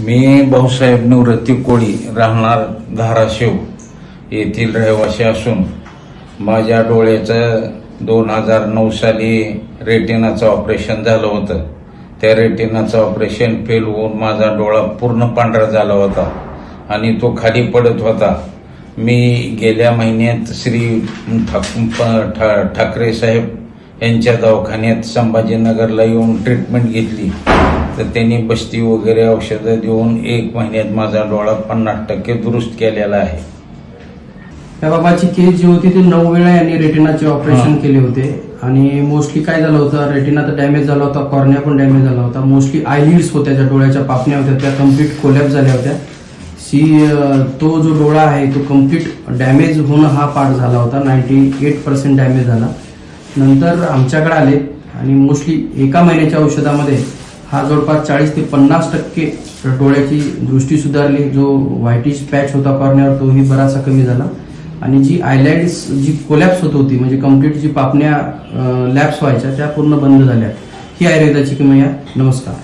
मी भाऊसाहेब निवृत्ती कोळी राहणार धाराशिव येथील रहिवासी असून माझ्या डोळ्याचं दोन हजार नऊ साली रेटिनाचं ऑपरेशन झालं होतं. त्या रेटिनाचं ऑपरेशन फेल होऊन माझा डोळा पूर्ण पांढरा झाला होता आणि तो खाली पडत होता. मी गेल्या महिन्यात श्री ठाक प- ठा ठाकरे साहेब यांच्या दवाखान्यात संभाजीनगरला येऊन ट्रीटमेंट घेतली. तर त्यांनी बस्ती वगैरे औषधं देऊन एक महिन्यात माझा डोळा पन्नास टक्के दुरुस्त केलेला आहे. त्या बाबाची केस जी होती ती नऊ वेळा यांनी रेटिनाचे ऑपरेशन. केले होते. आणि मोस्टली काय झालं होतं रेटिना तर डॅमेज झाला होता कॉर्निया पण डॅमेज झाला होता. मोस्टली आयलिड्स होत्या ज्या डोळ्याच्या पापण्या होत्या त्या कंप्लीट कोलॅप झाल्या होत्या. सी तो जो डोळा आहे तो कंप्लीट डॅमेज होणं हा पार्ट झाला होता. नाईन्टी एट पर्सेंट डॅमेज झाला. नंतर आमच्याकडे आले आणि मोस्टली एका महिन्याच्या औषधामध्ये हा जवळपास चाळीस ते पन्नास टक्के डोळ्याची दृष्टी सुधारली. जो व्हायटिश पॅच होता कॉर्नियावर तोही बराचसा कमी झाला. आणि जी आयलॅन्ड्स जी कोलॅप्स होत होती म्हणजे कंप्लीट जी पापण्या लॅप्स व्हायच्या त्या पूर्ण बंद झाल्या. ही आयुर्वेदाची किमया. नमस्कार.